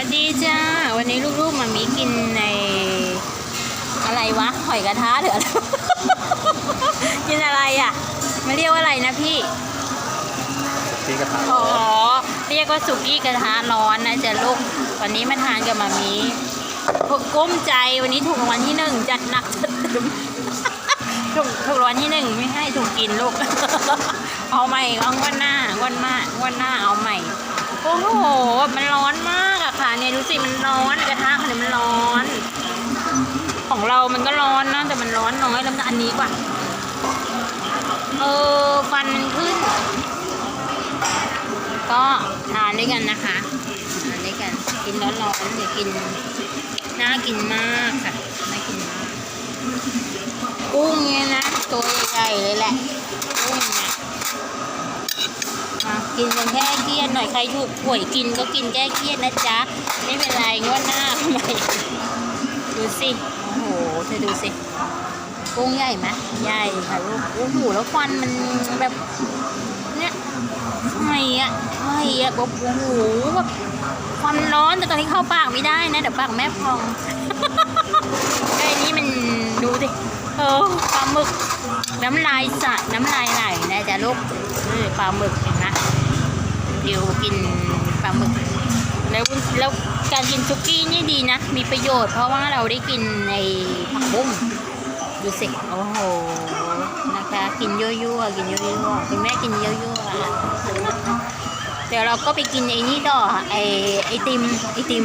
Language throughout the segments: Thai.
วัสดีจ้า วันนี้ลูกๆมามีกินในอะไรวะหอยกระทะหรืออะไรกินอะไรอะมาเรียกว่าอะไรนะพี่ที่กระทะอ๋อเรียกว่าสุกี้กระทะร้อนนะจ๊ะลูกวันนี้มาทานกับมามีผมกุ้มใจวันนี้ถูกรางวัลที่หนึ่งจัดหนักจัดเต็มถูกถูกรางวัลที่หนึ่งไม่ให้ถูกกินลูกเอาใหม่เอางวันหน้างวันหน้างวันหน้าเอาใหม่โอ้โห มันร้อนมากอะค่ะ เนี่ยดูสิมันร้อนกระทะเนี่ยมันร้อน ของเรามันก็ร้อนนะแต่มันร้อนน้อยแล้วมันอันนี้กว่าเออฟันมันขึ้น ก็ทานด้วยกันนะคะทานด้วยกันกินร้อนๆเดี๋ยวกินน่ากินมากค่ะน่ากินมากกุ้งเนี่ยนะตัวใหญ่เลยแหละกุ้งเนี่ย มากินกันแค่เครียดหน่อยใครถูกป่วยกินก็กินแก้เครียดนะจ๊ะ ไม่เป็นไรงวดหน้าทำไมดูสิ โอ้โห เธอดูสิกุ้งใหญ่ไหมใหญ่ค่ะลูกโอ้โหแล้วฟันมันแบบเนี่ยไม่อะไม่อะแบบโอ้โหแบบความร้อนแต่ตอนนี้เข้าปากไม่ได้นะเดี๋ยวปากแม่พองไอ้นี่มันดูดิเออปลาหมึก น้ำลายสะน้ำลายไหลนะจ๊ะลูกนี่ปลาหมึกเห็นไหมเดี๋ยวกินปลาหมึก แล้วแล้วการกินซุกี้นี่ดีนะ มีประโยชน์เพราะว่าเราได้กินในผักบุ้งดูสิโอ้โหนะคะ กินยั่วๆกินยั่วๆคุณแม่กินยั่วๆอะ เดี๋ยวเราก็ไปกินไอ้นี่ต่อไอไอติมไอติม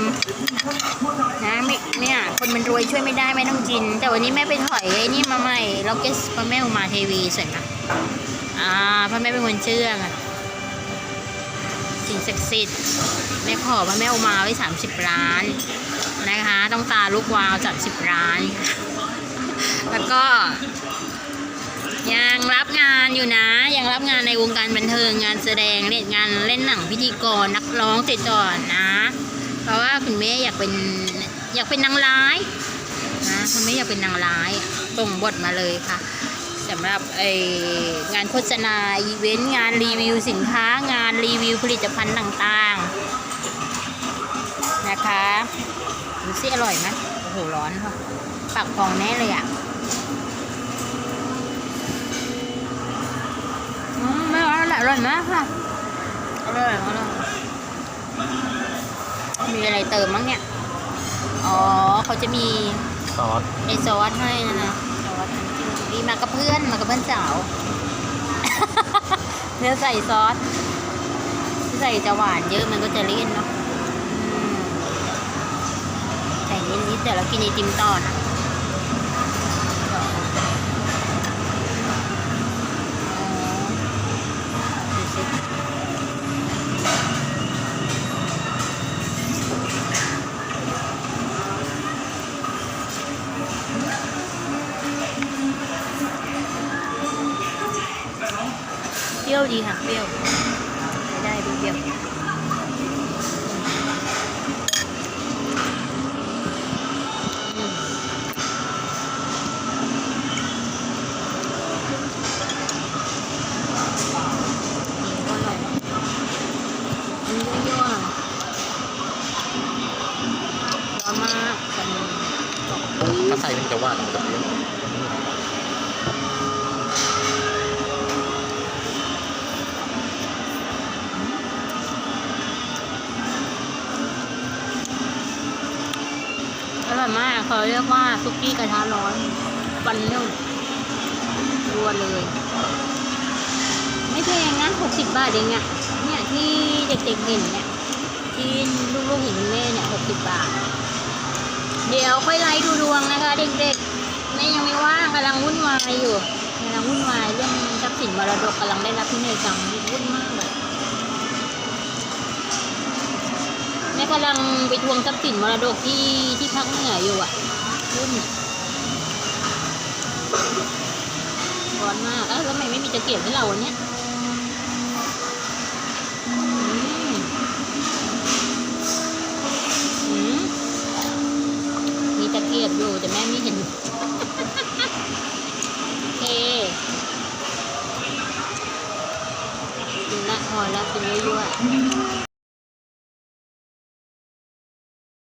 นะไม่เนี่ยคนมันรวยช่วยไม่ได้ไม่ต้องกิน แต่วันนี้แม่ไปถอยไอ้นี่มาใหม่ล็อกเก็ตพระแม่อุมาเทวีสวยไหมอ่าพระแม่เป็นคนเชื่องอะสิ่งศักดิ์สิทธิ์แม่ขอพระแม่อุมาไว้30ล้านนะคะ ต้องตาลูกวาว30ล้าน แล้วก็ ยังรับงานอยู่นะ ยังรับงานในวงการบันเทิงงานแสดงเล่นงานเล่นหนังพิธีกรนักร้องติดต่อนะ เพราะว่าคุณแม่อยากเป็นอยากเป็นนางร้ายนะคุณแม่อยากเป็นนางร้ายส่งบทมาเลยค่ะสำหรับไองานโฆษณาอีเวนต์งานรีวิวสินค้างานรีวิวผลิตภัณฑ์ต่างๆนะคะดูสิอร่อยไหมโอ้โหร้อนค่ะปากพองแน่เลยอะ อืมไม่ ร้อนแหละอร่อยมากค่ะ อร่อยอร่อยมีอะไรเติมมั้งเนี่ย อ๋อเขาจะมีซอสไอซอสให้นะนะซอสน้ำจิ้มซีรีส์มากับเพื่อนมากับเพื่อนสาวเนื้อใส่ซอสที่ใส่จะหวานเยอะมันก็จะเลี่ยนเนาะอืมใส่นิดๆแต่เรากินไอติมต่อนะ รี้ยวดีค่ะเปรี้ยวใช้ได้ดูเปรี้ยวอืมนี่ก็อร่อยอันยั่วๆร้อนมากกันถ้าใส่มันจะหวานมันจะเปรี้ยว มากเขาเรียกว่าซุกี้กระทะร้อนปันนุ่มรัวเลย ไม่แพงนะหกสิบบาทเองเนี่ยเนี่ยที่เด็กๆเห็นเนี่ยที่ลูกๆเห็นแม่เนี่ยหกสิบบาท เดี๋ยวค่อยไล่ดูดวงนะคะ เด็กๆแม่ยังไม่ว่างกำลังวุ่นวายอยู่กำลังวุ่นวายเรื่องทรัพย์สินมรดกกำลังได้รับพินัยกรรมวุ่นมากเลย กำลังไปทวงทรัพย์สินมรดกที่ที่ภาคเหนืออยู่อะวุ่นร้อนมาก เอ้าแล้วทำไมไม่มีตะเกียบให้เราวันเนี้ยมีตะเกียบอยู่แต่แม่ไม่เห็น โอเคกินละพอแล้วกินเยอะๆ